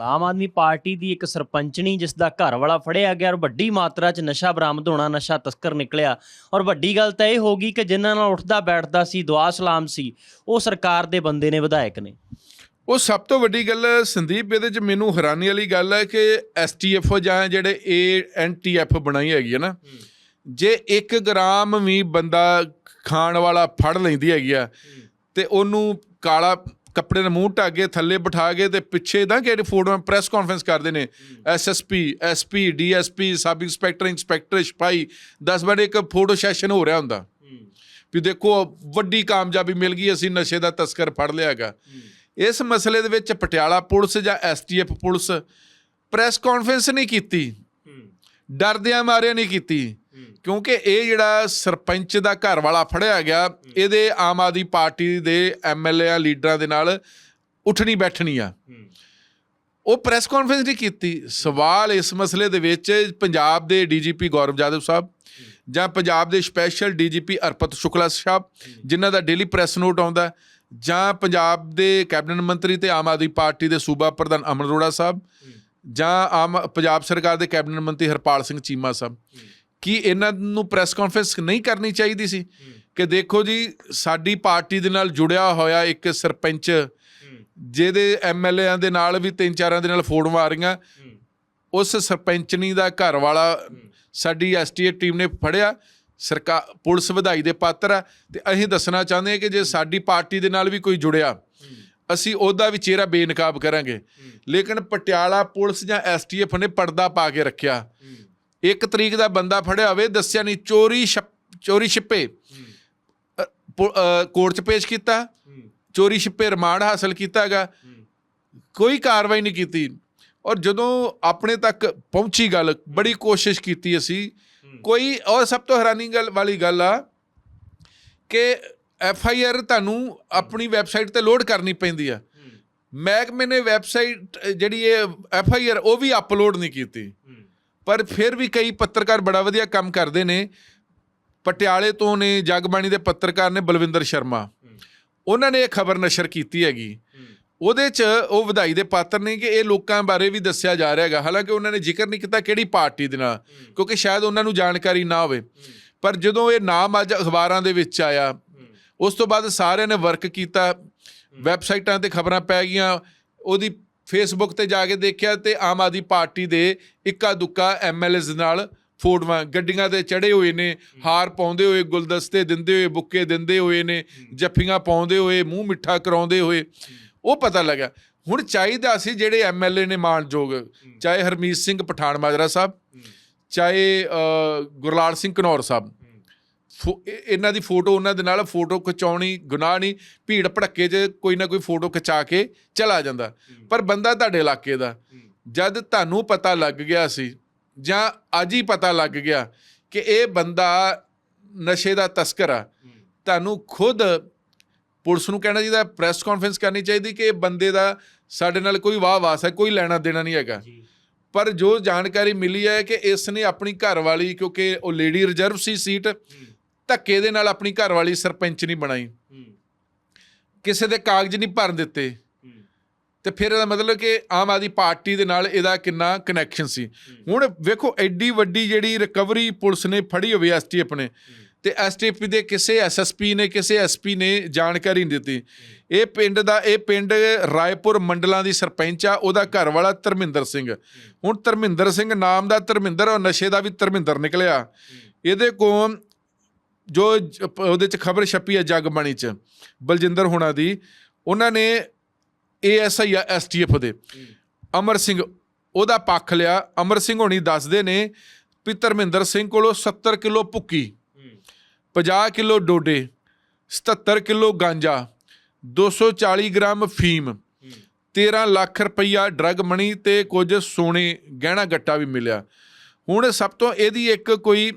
Aam Aadmi party ਦੀ ਇੱਕ ਸਰਪੰਚਣੀ ਜਿਸ ਦਾ ਘਰ ਵਾਲਾ ਫੜਿਆ ਗਿਆ ਔਰ ਵੱਡੀ ਮਾਤਰਾ 'ਚ ਨਸ਼ਾ ਬਰਾਮਦ ਹੋਣਾ, ਨਸ਼ਾ ਤਸਕਰ ਨਿਕਲਿਆ। ਔਰ ਵੱਡੀ ਗੱਲ ਤਾਂ ਇਹ ਹੋ ਗਈ ਕਿ ਜਿਨ੍ਹਾਂ ਨਾਲ ਉੱਠਦਾ ਬੈਠਦਾ ਸੀ, ਦੁਆ ਸਲਾਮ ਸੀ, ਉਹ ਸਰਕਾਰ ਦੇ ਬੰਦੇ ਨੇ, ਵਿਧਾਇਕ ਨੇ। ਉਹ ਸਭ ਤੋਂ ਵੱਡੀ ਗੱਲ ਸੰਦੀਪ, ਇਹਦੇ ਚ ਮੈਨੂੰ ਹੈਰਾਨੀ ਵਾਲੀ ਗੱਲ ਹੈ ਕਿ ਐਸਟੀਐਫ ਜਾਂ ਜਿਹੜੇ ਏਐਨਟੀਐਫ ਬਣਾਈ ਹੈਗੀ ਹੈ ਨਾ, ਜੇ 1 ਗ੍ਰਾਮ ਵੀ ਬੰਦਾ ਖਾਣ ਵਾਲਾ ਫੜ ਲੈਂਦੀ ਹੈਗੀ ਆ ਤੇ ਉਹਨੂੰ ਕਾਲਾ ਕੱਪੜੇ ਨਾਲ ਮੂੰਹ ਢੱਕ ਕੇ ਥੱਲੇ ਬਿਠਾ ਕੇ ਤੇ ਪਿੱਛੇ ਦਾ ਕਿਹੜੇ ਫੋਟੋਆਂ ਪ੍ਰੈਸ ਕਾਨਫਰੰਸ ਕਰਦੇ ਨੇ। SSP SP DSP sub inspector inspector ਸਿਪਾਹੀ 10 ਵਜੇ ਇੱਕ ਫੋਟੋ ਸੈਸ਼ਨ ਹੋ ਰਿਹਾ ਹੁੰਦਾ। ਵੀ ਦੇਖੋ ਵੱਡੀ ਕਾਮਯਾਬੀ ਮਿਲ ਗਈ ਅਸੀਂ ਨਸ਼ੇ ਦਾ ਤਸਕਰ ਫੜ ਲਿਆ ਹੈਗਾ। ਇਸ ਮਸਲੇ ਦੇ ਵਿੱਚ ਪਟਿਆਲਾ ਪੁਲਿਸ ਜਾਂ ਐਸਟੀਐਫ ਪੁਲਿਸ ਪ੍ਰੈਸ ਕਾਨਫਰੰਸ ਨਹੀਂ ਕੀਤੀ। ਡਰਦਿਆਂ ਮਾਰਿਆਂ ਨਹੀਂ ਕੀਤੀ। ਕਿਉਂਕਿ ਇਹ ਜਿਹੜਾ ਸਰਪੰਚ ਦਾ ਘਰ ਵਾਲਾ ਫੜਿਆ ਗਿਆ, ਇਹਦੇ ਆਮ ਆਦਮੀ ਪਾਰਟੀ ਦੇ ਐਮਐਲਏ ਲੀਡਰਾਂ ਦੇ ਨਾਲ ਉੱਠਣੀ ਬੈਠਣੀ ਆ। ਉਹ ਪ੍ਰੈਸ ਕਾਨਫਰੰਸ ਨਹੀਂ ਕੀਤੀ। ਸਵਾਲ ਇਸ ਮਸਲੇ ਦੇ ਵਿੱਚ ਪੰਜਾਬ ਦੇ ਡੀਜੀਪੀ ਗੌਰਵ ਜਾਦਵ ਸਾਹਿਬ ਜਾਂ ਪੰਜਾਬ ਦੇ ਸਪੈਸ਼ਲ ਡੀਜੀਪੀ ਅਰਪਤ ਸ਼ੁਕਲਾ ਸਾਹਿਬ, ਜਿਨ੍ਹਾਂ ਦਾ ਡੇਲੀ ਪ੍ਰੈਸ ਨੋਟ ਆਉਂਦਾ ਜਾਂ ਪੰਜਾਬ ਦੇ ਕੈਬਨਿਟ ਮੰਤਰੀ ਤੇ ਆਮ ਆਦਮੀ ਪਾਰਟੀ ਦੇ ਸੂਬਾ ਪ੍ਰਧਾਨ ਅਮਨ ਅਰੋੜਾ ਸਾਹਿਬ, ਜਾਂ ਆਮ ਪੰਜਾਬ ਸਰਕਾਰ ਦੇ ਕੈਬਨਿਟ ਮੰਤਰੀ ਹਰਪਾਲ ਸਿੰਘ ਚੀਮਾ ਸਾਹਿਬ। ਕੀ ਇਹਨਾਂ ਨੂੰ ਪ੍ਰੈਸ ਕਾਨਫਰੰਸ ਨਹੀਂ ਕਰਨੀ ਚਾਹੀਦੀ ਸੀ। ਕਿ ਦੇਖੋ ਜੀ, ਸਾਡੀ ਪਾਰਟੀ ਦੇ ਨਾਲ ਜੁੜਿਆ ਹੋਇਆ ਇੱਕ ਸਰਪੰਚ, ਜਿਹਦੇ ਐਮਐਲਏਆਂ ਦੇ ਨਾਲ ਵੀ ਤਿੰਨ ਚਾਰਾਂ ਦੇ ਨਾਲ ਫੋਟੋਆਂ ਆ ਰਹੀਆਂ ਉਸ ਸਰਪੰਚਨੀ ਦਾ ਘਰ ਵਾਲਾ ਸਾਡੀ ਐਸਟੀਏ ਟੀਮ ਨੇ ਫੜਿਆ। ਸਰਕਾਰ ਪੁਲਿਸ ਵਧਾਈ ਦੇ ਪਾਤਰ ਆ। ਤੇ ਅਸੀਂ ਦੱਸਣਾ ਚਾਹੁੰਦੇ ਹਾਂ ਕਿ ਜੇ ਸਾਡੀ ਪਾਰਟੀ ਦੇ ਨਾਲ ਵੀ ਕੋਈ ਜੁੜਿਆ, ਅਸੀਂ ਉਹਦਾ ਵੀ ਚਿਹਰਾ ਬੇਨਕਾਬ ਕਰਾਂਗੇ। ਲੇਕਿਨ ਪਟਿਆਲਾ ਪੁਲਿਸ ਜਾਂ ਐਸਟੀਐਫ ਨੇ ਪਰਦਾ ਪਾ ਕੇ ਰੱਖਿਆ। ਇੱਕ ਤਰੀਕ ਦਾ ਬੰਦਾ ਫੜਿਆ ਹੋਵੇ ਦੱਸਿਆ ਨਹੀਂ ਚੋਰੀ ਚੋਰੀ ਛਿੱਪੇ। ਕੋਰਟ 'ਚ ਪੇਸ਼ ਕੀਤਾ। ਚੋਰੀ ਛਿੱਪੇ ਰਿਮਾਂਡ ਹਾਸਲ ਕੀਤਾ ਹੈਗਾ। ਕੋਈ ਕਾਰਵਾਈ ਨਹੀਂ ਕੀਤੀ। ਔਰ ਜਦੋਂ ਆਪਣੇ ਤੱਕ ਪਹੁੰਚੀ ਗੱਲ ਬੜੀ ਕੋਸ਼ਿਸ਼ ਕੀਤੀ ਅਸੀਂ। ਕੋਈ ਔਰ ਸਭ ਤੋਂ ਹੈਰਾਨੀ ਗੱਲ ਵਾਲੀ ਗੱਲ ਆ ਕਿ ਐਫ ਆਈ ਆਰ ਤੁਹਾਨੂੰ ਆਪਣੀ ਵੈਬਸਾਈਟ ਤੇ ਲੋਡ ਕਰਨੀ ਪੈਂਦੀ ਆ। ਮਹਿਕਮੇ ਨੇ ਵੈਬਸਾਈਟ ਜਿਹੜੀ ਇਹ ਐਫ ਆਈ ਆਰ ਉਹ ਵੀ ਅਪਲੋਡ ਨਹੀਂ ਕੀਤੀ। ਪਰ ਫਿਰ ਵੀ ਕਈ ਪੱਤਰਕਾਰ ਬੜਾ ਵਧੀਆ ਕੰਮ ਕਰਦੇ ਨੇ। ਪਟਿਆਲੇ ਤੋਂ ਨੇ, ਜਗਬਾਣੀ ਦੇ ਪੱਤਰਕਾਰ ਨੇ ਬਲਵਿੰਦਰ ਸ਼ਰਮਾ। ਉਹਨਾਂ ਨੇ ਇਹ ਖਬਰ ਨਸ਼ਰ ਕੀਤੀ ਹੈਗੀ। ਉਹਦੇ 'ਚ ਉਹ ਵਧਾਈ ਦੇ ਪਾਤਰ ਨੇ ਕਿ ਇਹ ਲੋਕਾਂ ਬਾਰੇ ਵੀ ਦੱਸਿਆ ਜਾ ਰਿਹਾ ਹੈਗਾ। ਹਾਲਾਂਕਿ ਉਹਨਾਂ ਨੇ ਜ਼ਿਕਰ ਨਹੀਂ ਕੀਤਾ ਕਿਹੜੀ ਪਾਰਟੀ ਦੇ ਨਾਲ, ਕਿਉਂਕਿ ਸ਼ਾਇਦ ਉਹਨਾਂ ਨੂੰ ਜਾਣਕਾਰੀ ਨਾ ਹੋਵੇ। ਪਰ ਜਦੋਂ ਇਹ ਨਾਮ ਅੱਜ ਅਖਬਾਰਾਂ ਦੇ ਵਿੱਚ ਆਇਆ, ਉਸ ਤੋਂ ਬਾਅਦ ਸਾਰਿਆਂ ਨੇ ਵਰਕ ਕੀਤਾ। ਵੈਬਸਾਈਟਾਂ ਤੇ ਖਬਰਾਂ ਪੈ ਗਈਆਂ। ਉਹਦੀ ਫੇਸਬੁੱਕ ਤੇ ਜਾ ਕੇ ਦੇਖਿਆ ਤੇ ਆਮ ਆਦਮੀ ਪਾਰਟੀ ਦੇ ਇੱਕਾ ਦੁੱਕਾ ਐਮਐਲਏਜ਼ ਨਾਲ ਫੋਟੋਆਂ ਗੱਡੀਆਂ ਤੇ ਚੜੇ ਹੋਏ ਨੇ ਹਾਰ ਪਾਉਂਦੇ ਹੋਏ ਗੁਲਦਸਤੇ ਦਿੰਦੇ ਹੋਏ ਬੁੱਕੇ ਦਿੰਦੇ ਹੋਏ ਨੇ ਜੱਫੀਆਂ ਪਾਉਂਦੇ ਹੋਏ ਮੂੰਹ ਮਿੱਠਾ ਕਰਾਉਂਦੇ ਹੋਏ ਉਹ ਪਤਾ ਲੱਗਾ। ਹੁਣ ਚਾਹੀਦਾ ਸੀ ਜਿਹੜੇ ਐਮਐਲਏ ਨੇ ਮਾਨਯੋਗ ਚਾਹੇ ਹਰਮੀਤ ਸਿੰਘ ਪਠਾਨ ਮਾਜਰਾ ਸਾਹਿਬ ਚਾਹੇ ਗੁਰਲਾਲ ਸਿੰਘ ਘਨੌਰ ਸਾਹਿਬ। ਇਹਨਾਂ ਦੀ ਫੋਟੋ ਉਹਨਾਂ ਦੇ ਨਾਲ ਫੋਟੋ ਖਿਚਾਉਣੀ ਗੁਨਾਹ ਨਹੀਂ ਭੀੜ ਭੜੱਕੇ 'ਚ ਕੋਈ ਨਾ ਕੋਈ ਫੋਟੋ ਖਿਚਾ ਕੇ ਚਲਾ ਜਾਂਦਾ। ਪਰ ਬੰਦਾ ਤੁਹਾਡੇ ਇਲਾਕੇ ਦਾ। ਜਦ ਤੁਹਾਨੂੰ ਪਤਾ ਲੱਗ ਗਿਆ ਸੀ ਜਾਂ ਅੱਜ ਹੀ ਪਤਾ ਲੱਗ ਗਿਆ ਕਿ ਇਹ ਬੰਦਾ ਨਸ਼ੇ ਦਾ ਤਸਕਰ ਆ ਤੁਹਾਨੂੰ ਖੁਦ ਪੁਲਿਸ ਨੂੰ ਕਹਿਣਾ ਚਾਹੀਦਾ ਪ੍ਰੈਸ ਕਾਨਫਰੰਸ ਕਰਨੀ ਚਾਹੀਦੀ ਕਿ ਇਹ ਬੰਦੇ ਦਾ ਸਾਡੇ ਨਾਲ ਕੋਈ ਵਾਹ ਵਾਸ ਹੈ ਕੋਈ ਲੈਣਾ ਦੇਣਾ ਨਹੀਂ ਹੈਗਾ। ਪਰ ਜੋ ਜਾਣਕਾਰੀ ਮਿਲੀ ਹੈ ਕਿ ਇਸ ਨੇ ਆਪਣੀ ਘਰ ਵਾਲੀ ਕਿਉਂਕਿ ਉਹ ਲੇਡੀ ਰਿਜ਼ਰਵ ਸੀ ਸੀਟ ਧੱਕੇ ਦੇ ਨਾਲ ਆਪਣੀ ਘਰ ਵਾਲੀ ਸਰਪੰਚ ਨਹੀਂ ਬਣਾਈ। ਕਿਸੇ ਦੇ ਕਾਗਜ਼ ਨਹੀਂ ਭਰਨ ਦਿੱਤੇ। ਤੇ ਫਿਰ ਇਹਦਾ ਮਤਲਬ ਕਿ ਆਮ ਆਦਮੀ ਪਾਰਟੀ ਦੇ ਨਾਲ ਇਹਦਾ ਕਿੰਨਾ ਕਨੈਕਸ਼ਨ ਸੀ। ਹੁਣ ਵੇਖੋ ਐਡੀ ਵੱਡੀ ਜਿਹੜੀ ਰਿਕਵਰੀ ਪੁਲਿਸ ਨੇ ਫੜੀ ਹੋਵੇ ਐਸਟੀਐਫ ਨੇ ਤੇ ਐਸਟੀਐਫ ਦੇ ਕਿਸੇ ਐਸਐਸਪੀ ਨੇ ਕਿਸੇ ਐਸਪੀ ਨੇ ਜਾਣਕਾਰੀ ਨਹੀਂ ਦਿੱਤੀ। ਇਹ ਪਿੰਡ ਦਾ ਇਹ ਪਿੰਡ ਰਾਏਪੁਰ ਮੰਡਲਾਂ ਦੀ ਸਰਪੰਚ ਆ ਉਹਦਾ ਘਰ ਵਾਲਾ ਧਰਮਿੰਦਰ ਸਿੰਘ। ਹੁਣ ਧਰਮਿੰਦਰ ਸਿੰਘ ਨਾਮ ਦਾ ਧਰਮਿੰਦਰ ਔਰ ਨਸ਼ੇ ਦਾ ਵੀ ਧਰਮਿੰਦਰ ਨਿਕਲਿਆ। ਇਹਦੇ ਕੋਲ ਜੋ ਉਹਦੇ ਚ ਖਬਰ ਛਪੀ ਹੈ ਜਗਬਾਣੀ ਚ, ਬਲਜਿੰਦਰ ਹੋਣਾ ਦੀ, ਉਹਨਾਂ ਨੇ ਏਐਸਆਈ ਐਸਟੀਐਫ ਦੇ। ਅਮਰ ਸਿੰਘ, ਉਹਦਾ ਪੱਖ ਲਿਆ। ਅਮਰ ਸਿੰਘ ਹੋਣੀ ਦੱਸਦੇ ਨੇ ਵੀ ਧਰਮਿੰਦਰ ਸਿੰਘ ਕੋਲੋਂ 70 ਕਿਲੋ ਭੁੱਕੀ 50 ਕਿਲੋ ਡੋਡੇ 77 ਕਿਲੋ ਗਾਂਜਾ 240 ਗ੍ਰਾਮ ਫੀਮ 13 ਲੱਖ ਰੁਪਈਆ ਡਰਗ ਮਣੀ ਤੇ ਕੁਝ ਸੋਨੇ ਗਹਿਣਾ ਗੱਟਾ ਵੀ ਮਿਲਿਆ। ਹੁਣ ਸਭ ਤੋਂ ਇਹਦੀ ਇੱਕ ਕੋਈ,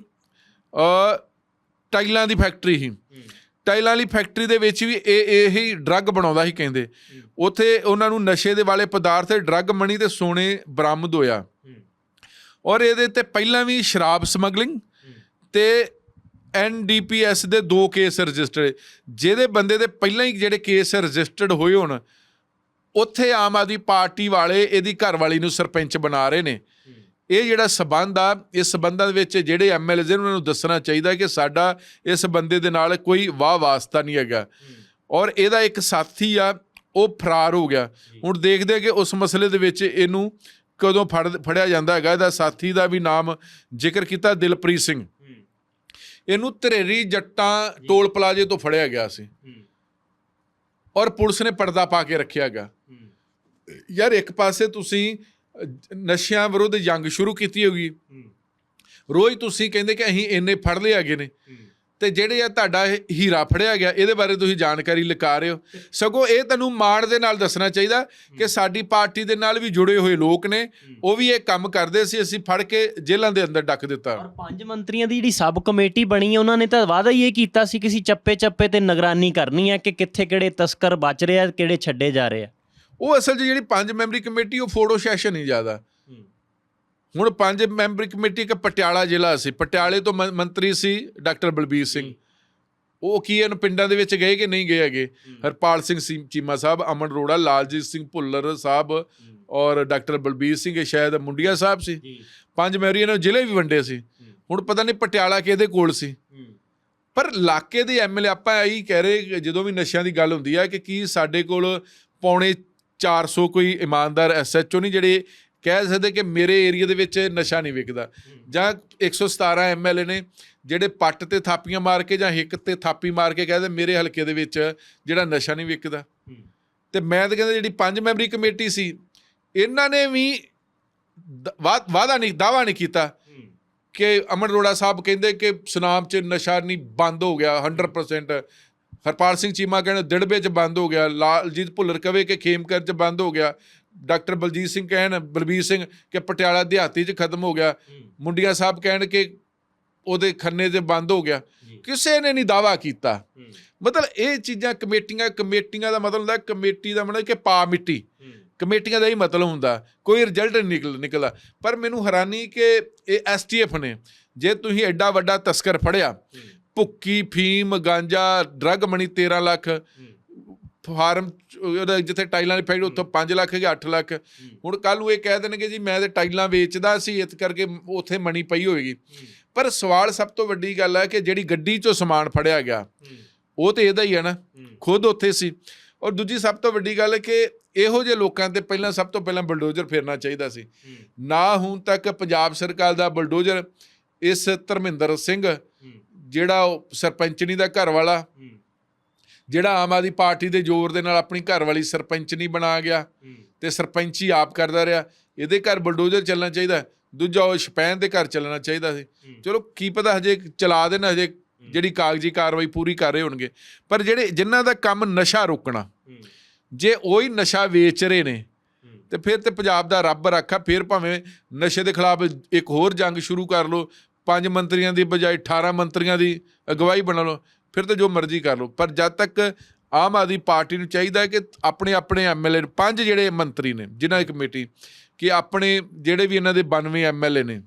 ਅ ਟਾਈਲਾਂ ਦੀ ਫੈਕਟਰੀ ਸੀ। ਟਾਈਲਾਂ ਵਾਲੀ ਫੈਕਟਰੀ ਦੇ ਵਿੱਚ ਵੀ ਇਹ, ਇਹੀ ਡਰੱਗ ਬਣਾਉਂਦਾ ਸੀ ਕਹਿੰਦੇ। ਉੱਥੇ ਉਹਨਾਂ ਨੂੰ ਨਸ਼ੇ ਦੇ ਵਾਲੇ ਪਦਾਰਥ, ਡਰੱਗ ਮਣੀ ਤੇ ਸੋਨੇ ਬਰਾਮਦ ਹੋਇਆ। ਔਰ ਇਹਦੇ ਤੇ ਪਹਿਲਾਂ ਵੀ ਸ਼ਰਾਬ ਸਮਗਲਿੰਗ ਤੇ ਐਨਡੀਪੀਐਸ ਦੇ ਦੋ ਕੇਸ ਰਜਿਸਟਰਡ ਜਿਹਦੇ ਬੰਦੇ ਦੇ ਪਹਿਲਾਂ ਹੀ ਜਿਹੜੇ ਕੇਸ ਰਜਿਸਟਰਡ ਹੋਏ ਹੋਣ, ਉੱਥੇ ਆਮ ਆਦਮੀ ਪਾਰਟੀ ਵਾਲੇ ਇਹਦੀ ਘਰਵਾਲੀ ਨੂੰ ਸਰਪੰਚ ਬਣਾ ਰਹੇ ਨੇ। ਇਹ ਜਿਹੜਾ ਸਬੰਧ ਆ ਇਸ ਸਬੰਧਾਂ ਦੇ ਵਿੱਚ ਜਿਹੜੇ ਐਮਐਲਏ ਨੇ ਉਹਨਾਂ ਨੂੰ ਦੱਸਣਾ ਚਾਹੀਦਾ ਕਿ ਸਾਡਾ ਇਸ ਬੰਦੇ ਦੇ ਨਾਲ ਕੋਈ ਵਾਹ ਵਾਸਤਾ ਨਹੀਂ ਹੈਗਾ। ਔਰ ਇਹਦਾ ਇੱਕ ਸਾਥੀ ਆ ਉਹ ਫਰਾਰ ਹੋ ਗਿਆ। ਹੁਣ ਦੇਖਦੇ ਆ ਕਿ ਉਸ ਮਸਲੇ ਦੇ ਵਿੱਚ ਇਹਨੂੰ ਕਦੋਂ ਫੜ ਫੜਿਆ ਜਾਂਦਾ ਹੈਗਾ। ਇਹਦਾ ਸਾਥੀ ਦਾ ਵੀ ਨਾਮ ਜ਼ਿਕਰ ਕੀਤਾ ਦਿਲਪ੍ਰੀਤ ਸਿੰਘ। ਇਹਨੂੰ ਧਰੇਰੀ ਜੱਟਾਂ ਟੋਲ ਪਲਾਜ਼ੇ ਤੋਂ ਫੜਿਆ ਗਿਆ ਸੀ। ਔਰ ਪੁਲਿਸ ਨੇ ਪਰਦਾ ਪਾ ਕੇ ਰੱਖਿਆ ਹੈਗਾ। ਯਾਰ ਇੱਕ ਪਾਸੇ ਤੁਸੀਂ ਨਸ਼ਿਆਂ ਵਿਰੁੱਧ ਜੰਗ ਸ਼ੁਰੂ ਕੀਤੀ ਹੋਗੀ। ਰੋਜ਼ ਤੁਸੀਂ ਕਹਿੰਦੇ ਕਿ ਅਸੀਂ ਇੰਨੇ ਫੜ ਲਏ ਹੈਗੇ ਨੇ। ਤੇ ਜਿਹੜੇ ਆ ਤੁਹਾਡਾ ਇਹ ਹੀਰਾ ਫੜਿਆ ਗਿਆ ਇਹਦੇ ਬਾਰੇ ਤੁਸੀਂ ਜਾਣਕਾਰੀ ਲਿਖਾ ਰਹੇ ਹੋ। ਸਗੋਂ ਇਹ ਤੁਹਾਨੂੰ ਮਾਣ ਦੇ ਨਾਲ ਦੱਸਣਾ ਚਾਹੀਦਾ ਕਿ ਸਾਡੀ ਪਾਰਟੀ ਦੇ ਨਾਲ ਵੀ ਜੁੜੇ ਹੋਏ ਲੋਕ ਨੇ। ਉਹ ਵੀ ਇਹ ਕੰਮ ਕਰਦੇ ਸੀ ਅਸੀਂ ਫੜ ਕੇ ਜੇਲ੍ਹਾਂ ਦੇ ਅੰਦਰ ਡੱਕ ਦਿੱਤਾ। ਔਰ ਪੰਜ ਮੰਤਰੀਆਂ ਦੀ ਜਿਹੜੀ ਸਬ ਕਮੇਟੀ ਬਣੀ ਹੈ ਉਹਨਾਂ ਨੇ ਤਾਂ ਵਾਅਦਾ ਹੀ ਇਹ ਕੀਤਾ ਸੀ ਕਿ ਅਸੀਂ ਚੱਪੇ ਚੱਪੇ ਤੇ ਨਿਗਰਾਨੀ ਕਰਨੀ ਹੈ ਕਿ ਕਿੱਥੇ ਕਿਹੜੇ ਤਸਕਰ ਬਚ ਰਹੇ ਆ ਕਿਹੜੇ ਛੱਡੇ ਜਾ ਰਹੇ ਆ। ਉਹ ਅਸਲ 'ਚ ਜਿਹੜੀ ਪੰਜ ਮੈਂਬਰੀ ਕਮੇਟੀ ਉਹ ਫੋਟੋ ਸੈਸ਼ਨ ਨਹੀਂ ਜ਼ਿਆਦਾ। ਹੁਣ ਪੰਜ ਮੈਂਬਰੀ ਕਮੇਟੀ ਇੱਕ ਪਟਿਆਲਾ ਜ਼ਿਲ੍ਹਾ ਸੀ। ਪਟਿਆਲੇ ਤੋਂ ਮੰਤਰੀ ਸੀ ਡਾਕਟਰ ਬਲਬੀਰ ਸਿੰਘ। ਉਹ ਕੀ ਇਹਨ ਪਿੰਡਾਂ ਦੇ ਵਿੱਚ ਗਏ ਕਿ ਨਹੀਂ ਗਏ ਹੈਗੇ? ਹਰਪਾਲ ਸਿੰਘ ਸੀ- ਚੀਮਾ ਸਾਹਿਬ ਅਮਨ ਅਰੋੜਾ ਲਾਲਜੀਤ ਸਿੰਘ ਭੁੱਲਰ ਸਾਹਿਬ ਔਰ ਡਾਕਟਰ ਬਲਬੀਰ ਸਿੰਘ ਇਹ ਸ਼ਾਇਦ ਮੁੰਡੀਆ ਸਾਹਿਬ ਸੀ। ਪੰਜ ਮੈਂਬਰੀ ਇਹਨਾਂ ਜ਼ਿਲ੍ਹੇ ਵੀ ਵੰਡੇ ਸੀ। ਹੁਣ ਪਤਾ ਨਹੀਂ ਪਟਿਆਲਾ ਕਿਹਦੇ ਕੋਲ ਸੀ। ਪਰ ਇਲਾਕੇ ਦੇ ਐਮਐਲਏ ਆਪਾਂ ਇਹੀ ਕਹਿ ਰਹੇ ਜਦੋਂ ਵੀ ਨਸ਼ਿਆਂ ਦੀ ਗੱਲ ਹੁੰਦੀ ਹੈ ਕਿ ਕੀ ਸਾਡੇ ਕੋਲ ਪੌਣੇ 400 ਕੋਈ ਇਮਾਨਦਾਰ ਐਸਐਚਓ ਨਹੀਂ ਜਿਹੜੇ ਕਹਿ ਸਕਦੇ ਕਿ ਮੇਰੇ ਏਰੀਆ ਦੇ ਵਿੱਚ ਨਸ਼ਾ ਨਹੀਂ ਵਿਕਦਾ। ਜਾਂ 117 ਐਮਐਲਏ ਨੇ ਜਿਹੜੇ ਪੱਟ ਤੇ ਥਾਪੀਆਂ ਮਾਰ ਕੇ ਜਾਂ ਹਿੱਕ ਤੇ ਥਾਪੀ ਮਾਰ ਕੇ ਕਹਿੰਦੇ ਮੇਰੇ ਹਲਕੇ ਦੇ ਵਿੱਚ ਜਿਹੜਾ ਨਸ਼ਾ ਨਹੀਂ ਵਿਕਦਾ। ਤੇ ਮੈਂ ਤਾਂ ਕਹਿੰਦਾ ਜਿਹੜੀ ਪੰਜ ਮੈਂਬਰੀ ਕਮੇਟੀ ਸੀ ਇਹਨਾਂ ਨੇ ਵੀ ਦ- ਵਾ- ਵਾਅਦਾ ਨਹੀਂ ਦਾਵਾ ਨਹੀਂ ਕੀਤਾ ਕਿ ਅਮਨ ਅਰੋੜਾ ਸਾਹਿਬ ਕਹਿੰਦੇ ਕਿ ਸੁਨਾਮ 'ਚ ਨਸ਼ਾ ਨਹੀਂ ਬੰਦ ਹੋ ਗਿਆ 100% ਹਰਪਾਲ ਸਿੰਘ ਚੀਮਾ ਕਹਿੰਦੇ ਦਿੜਬੇ 'ਚ ਬੰਦ ਹੋ ਗਿਆ ਲਾਲਜੀਤ ਭੁੱਲਰ ਕਵੇ ਕਿ ਖੇਮਕਰ 'ਚ ਬੰਦ ਹੋ ਗਿਆ ਡਾਕਟਰ ਬਲਜੀਤ ਸਿੰਘ ਕਹਿਣ ਬਲਬੀਰ ਸਿੰਘ ਕਿ ਪਟਿਆਲਾ ਦਿਹਾਤੀ 'ਚ ਖਤਮ ਹੋ ਗਿਆ ਮੁੰਡੀਆਂ ਸਾਹਿਬ ਕਹਿਣ ਕਿ ਉਹਦੇ ਖੰਨੇ 'ਚ ਬੰਦ ਹੋ ਗਿਆ। ਕਿਸੇ ਨੇ ਨਹੀਂ ਦਾਵਾ ਕੀਤਾ। ਮਤਲਬ ਇਹ ਚੀਜ਼ਾਂ ਕਮੇਟੀਆਂ ਕਮੇਟੀਆਂ ਦਾ ਮਤਲਬ ਹੁੰਦਾ ਕਮੇਟੀ ਦਾ ਮਤਲਬ ਕਿ ਪਾ ਮਿੱਟੀ। ਕਮੇਟੀਆਂ ਦਾ ਹੀ ਮਤਲਬ ਹੁੰਦਾ ਕੋਈ ਰਿਜ਼ਲਟ ਨਹੀਂ ਨਿਕਲ ਨਿਕਲਦਾ। ਪਰ ਮੈਨੂੰ ਹੈਰਾਨੀ ਕਿ ਇਹ ਐਸਟੀਐਫ ਨੇ ਜੇ ਤੁਸੀਂ ਐਡਾ ਵੱਡਾ ਤਸਕਰ ਫੜਿਆ ਭੁੱਕੀ ਫੀਮ ਗਾਂਜਾ ਡਰਗ ਮਨੀ 13 ਲੱਖ। ਫਾਰਮ ਉਹਦਾ ਜਿੱਥੇ ਟਾਈਲਾਂ ਦੀ ਫੈਕਟਰੀ ਉੱਥੋਂ 5 ਲੱਖ ਜਾਂ 8 ਲੱਖ। ਹੁਣ ਕੱਲ ਨੂੰ ਇਹ ਕਹਿ ਦੇਣਗੇ ਜੀ ਮੈਂ ਤੇ ਟਾਈਲਾਂ ਵੇਚਦਾ ਸੀ ਇਸ ਕਰਕੇ ਉੱਥੇ ਮਣੀ ਪਈ ਹੋਏਗੀ। ਪਰ ਸਵਾਲ ਸਭ ਤੋਂ ਵੱਡੀ ਗੱਲ ਹੈ ਕਿ ਜਿਹੜੀ ਗੱਡੀ ਚੋਂ ਸਮਾਨ ਫੜਿਆ ਗਿਆ ਉਹ ਤੇ ਇਹਦਾ ਹੀ ਹੈ ਨਾ ਖੁਦ ਉੱਥੇ ਸੀ। ਔਰ ਦੂਜੀ ਸਭ ਤੋਂ ਵੱਡੀ ਗੱਲ ਹੈ ਕਿ ਇਹੋ ਜਿਹੇ ਲੋਕਾਂ ਤੇ ਪਹਿਲਾਂ ਸਭ ਤੋਂ ਪਹਿਲਾਂ ਬਲਡੋਜ਼ਰ ਫੇਰਨਾ ਚਾਹੀਦਾ ਸੀ। ਨਾ ਹੁਣ ਤੱਕ ਪੰਜਾਬ ਸਰਕਾਰ ਦਾ ਬਲਡੋਜ਼ਰ ਇਸ ਧਰਮਿੰਦਰ ਸਿੰਘ ਜਿਹੜਾ ਉਹ ਸਰਪੰਚਣੀ ਦਾ ਘਰ ਵਾਲਾ ਜਿਹੜਾ ਆਮ ਆਦਮੀ ਪਾਰਟੀ ਦੇ ਜ਼ੋਰ ਦੇ ਨਾਲ ਆਪਣੀ ਘਰ ਵਾਲੀ ਸਰਪੰਚਣੀ ਬਣਾ ਗਿਆ ਤੇ ਸਰਪੰਚੀ ਆਪ ਕਰਦਾ ਰਿਹਾ ਇਹਦੇ ਘਰ ਬਲਡੋਜ਼ਰ ਚੱਲਣਾ ਚਾਹੀਦਾ ਦੂਜਾ ਉਹ ਸ਼ਪੈਨ ਦੇ ਘਰ ਚੱਲਣਾ ਚਾਹੀਦਾ ਸੀ। ਚਲੋ ਕੀ ਪਤਾ ਹਜੇ ਚਲਾ ਦੇਣ ਹਜੇ ਜਿਹੜੀ ਕਾਗਜ਼ੀ ਕਾਰਵਾਈ ਪੂਰੀ ਕਰ ਰਹੇ ਹੋਣਗੇ। ਪਰ ਜਿਹੜੇ ਜਿਨ੍ਹਾਂ ਦਾ ਕੰਮ ਨਸ਼ਾ ਰੋਕਣਾ ਜੇ ਉਹੀ ਨਸ਼ਾ ਵੇਚ ਰਹੇ ਨੇ ਤੇ ਫਿਰ ਤੇ ਪੰਜਾਬ ਦਾ ਰੱਬ ਰੱਖਾ ਫਿਰ ਭਾਵੇਂ ਨਸ਼ੇ ਦੇ ਖਿਲਾਫ ਇੱਕ ਹੋਰ ਜੰਗ ਸ਼ੁਰੂ ਕਰ ਲਓ ਪੰਜ ਮੰਤਰੀਆਂ ਦੀ ਬਜਾਏ 18 ਮੰਤਰੀਆਂ ਦੀ ਅਗਵਾਈ ਬਣਾ ਲਓ ਫਿਰ ਤਾਂ ਜੋ ਮਰਜ਼ੀ ਕਰ ਲਓ। ਪਰ ਜਦ ਤੱਕ ਆਮ ਆਦਮੀ ਪਾਰਟੀ ਨੂੰ ਚਾਹੀਦਾ ਹੈ ਕਿ ਆਪਣੇ ਆਪਣੇ ਐਮਐਲਏ ਪੰਜ ਜਿਹੜੇ ਮੰਤਰੀ ਨੇ ਜਿਨ੍ਹਾਂ ਦੀ ਕਮੇਟੀ ਕਿ ਆਪਣੇ ਜਿਹੜੇ ਵੀ ਇਹਨਾਂ ਦੇ 92 ਐਮਐਲਏ ਨੇ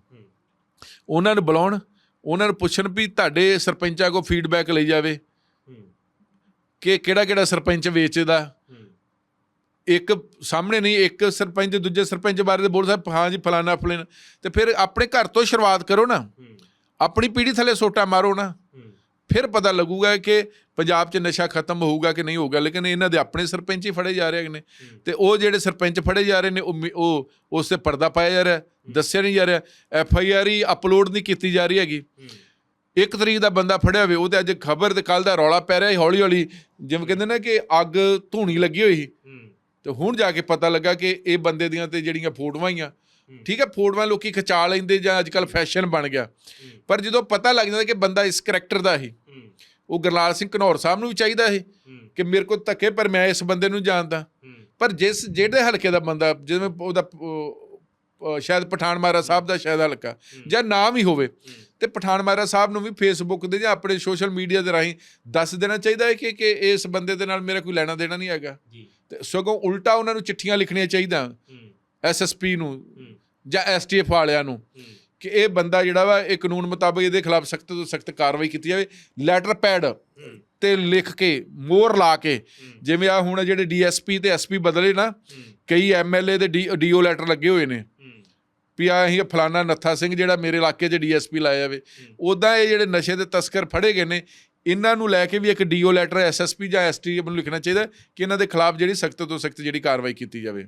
ਉਹਨਾਂ ਨੂੰ ਬੁਲਾਉਣ ਉਹਨਾਂ ਨੂੰ ਪੁੱਛਣ ਵੀ ਤੁਹਾਡੇ ਸਰਪੰਚਾਂ ਕੋ ਫੀਡਬੈਕ ਲਈ ਜਾਵੇ ਕਿ ਕਿਹੜਾ ਕਿਹੜਾ ਸਰਪੰਚ ਵੇਚਦਾ ਇੱਕ ਸਾਹਮਣੇ ਨਹੀਂ ਇੱਕ ਸਰਪੰਚ ਦੂਜੇ ਸਰਪੰਚ ਬਾਰੇ ਤੇ ਬੋਲ ਸਾਹਿਬ ਹਾਂ ਜੀ ਫਲਾਣਾ ਫਲਾਣਾ ਤੇ ਫਿਰ ਆਪਣੇ ਘਰ ਤੋਂ ਸ਼ੁਰੂਆਤ ਕਰੋ ਨਾ। ਆਪਣੀ ਪੀੜ੍ਹੀ ਥੱਲੇ ਸੋਟਾ ਮਾਰੋ ਨਾ। ਫਿਰ ਪਤਾ ਲੱਗੂਗਾ ਕਿ ਪੰਜਾਬ 'ਚ ਨਸ਼ਾ ਖਤਮ ਹੋਊਗਾ ਕਿ ਨਹੀਂ ਹੋਊਗਾ ਲੇਕਿਨ ਇਹਨਾਂ ਦੇ ਆਪਣੇ ਸਰਪੰਚ ਹੀ ਫੜੇ ਜਾ ਰਹੇ ਨੇ। ਤੇ ਉਹ ਜਿਹੜੇ ਸਰਪੰਚ ਫੜੇ ਜਾ ਰਹੇ ਨੇ ਉਹ ਉਸ ਤੇ ਪਰਦਾ ਪਾਇਆ ਜਾ ਰਿਹਾ ਦੱਸਿਆ ਨਹੀਂ ਜਾ ਰਿਹਾ। ਐਫ ਆਈ ਆਰ ਹੀ ਅਪਲੋਡ ਨਹੀਂ ਕੀਤੀ ਜਾ ਰਹੀ ਹੈਗੀ। ਇੱਕ ਤਰੀਕ ਦਾ ਬੰਦਾ ਫੜਿਆ ਹੋਵੇ ਉਹ ਤੇ ਅੱਜ ਖਬਰ ਤੇ ਕੱਲ ਦਾ ਰੌਲਾ ਪੈ ਰਿਹਾ ਹੌਲੀ ਹੌਲੀ ਜਿਵੇਂ ਕਹਿੰਦੇ ਨੇ ਕਿ ਅੱਗ ਧੂਣੀ ਲੱਗੀ ਹੋਈ ਸੀ। ਤੇ ਹੁਣ ਜਾ ਕੇ ਪਤਾ ਲੱਗਾ ਕਿ ਇਹ ਬੰਦੇ ਦੀਆਂ ਤੇ ਜਿਹੜੀਆਂ ਫੋਟੋਆਂ ਹੀ। ਆ ਠੀਕ ਹੈ ਫੋਟੋਆਂ ਲੋਕੀ ਖਿਚਾ ਲੈਂਦੇ ਜਾਂ ਅੱਜ ਕੱਲ ਫੈਸ਼ਨ ਬਣ ਗਿਆ। ਪਰ ਜਦੋਂ ਪਤਾ ਲੱਗ ਜਾਂਦਾ ਕਿ ਬੰਦਾ ਇਸ ਕਰੈਕਟਰ ਦਾ ਹੀ। ਉਹ ਗਰਲਾਲ ਸਿੰਘ ਘਨੌਰ ਸਾਹਿਬ ਨੂੰ ਵੀ ਚਾਹੀਦਾ ਸੀ ਕਿ ਮੇਰੇ ਕੋਲ ਧੱਕੇ ਪਰ ਮੈਂ ਇਸ ਬੰਦੇ ਨੂੰ ਜਾਣਦਾ। ਪਰ ਜਿਸ ਜਿਹੜੇ ਹਲਕੇ ਦਾ ਬੰਦਾ ਜਿਵੇਂ ਉਹਦਾ ਸ਼ਾਇਦ ਪਠਾਨ ਮਾਰਾ ਸਾਹਿਬ ਦਾ ਸ਼ਾਇਦ ਹਲਕਾ ਜਾਂ ਨਾਮ ਹੀ ਹੋਵੇ ਤੇ ਪਠਾਨ ਮਾਰਾ ਸਾਹਿਬ ਨੂੰ ਵੀ ਫੇਸਬੁੱਕ ਦੇ ਜਾਂ ਆਪਣੇ ਸੋਸ਼ਲ ਮੀਡੀਆ ਦੇ ਰਾਹੀਂ ਦੱਸ ਦੇਣਾ ਚਾਹੀਦਾ ਹੈ ਕਿ ਕਿ ਇਸ ਬੰਦੇ ਦੇ ਨਾਲ ਮੇਰਾ ਕੋਈ ਲੈਣਾ ਦੇਣਾ ਨਹੀਂ ਹੈਗਾ। ਤੇ ਸਗੋਂ ਉਲਟਾ ਉਹਨਾਂ ਨੂੰ ਚਿੱਠੀਆਂ ਲਿਖਣੀਆਂ ਚਾਹੀਦਾ। ਐਸਐਸਪੀ ਨੂੰ ਜਾਂ ਐਸਟੀਐਫ ਵਾਲਿਆਂ ਨੂੰ ਕਿ ਇਹ ਬੰਦਾ ਜਿਹੜਾ ਵਾ ਇਹ ਕਾਨੂੰਨ ਮੁਤਾਬਕ ਇਹਦੇ ਖਿਲਾਫ ਸਖਤ ਤੋਂ ਸਖਤ ਕਾਰਵਾਈ ਕੀਤੀ ਜਾਵੇ। ਲੈਟਰ ਪੈਡ ਤੇ ਲਿਖ ਕੇ ਮੋਹਰ ਲਾ ਕੇ ਜਿਵੇਂ ਆ ਹੁਣ ਜਿਹੜੇ ਡੀਐਸਪੀ ਤੇ ਐਸਪੀ ਬਦਲੇ ਨਾ ਕਈ ਐਮਐਲਏ ਦੇ ਡੀਓ ਲੈਟਰ ਲੱਗੇ ਹੋਏ ਨੇ। ਵੀ ਆ ਅਸੀਂ ਫਲਾਨਾ ਨੱਥਾ ਸਿੰਘ ਜਿਹੜਾ ਮੇਰੇ ਇਲਾਕੇ 'ਚ ਡੀਐਸਪੀ ਲਾਇਆ ਜਾਵੇ ਉਦਾਂ ਇਹ ਜਿਹੜੇ ਨਸ਼ੇ ਦੇ ਤਸਕਰ ਫੜੇ ਗਏ ਨੇ, ਇਹਨਾਂ ਨੂੰ ਲੈ ਕੇ ਵੀ ਇੱਕ ਡੀਓ ਲੈਟਰ ਐਸਐਸਪੀ ਜਾਂ ਐਸਟੀਐਮ ਨੂੰ ਲਿਖਣਾ ਚਾਹੀਦਾ ਕਿ ਇਹਨਾਂ ਦੇ ਖਿਲਾਫ ਜਿਹੜੀ ਸਖਤ ਤੋਂ ਸਖਤ ਜਿਹੜੀ ਕਾਰਵਾਈ ਕੀਤੀ ਜਾਵੇ।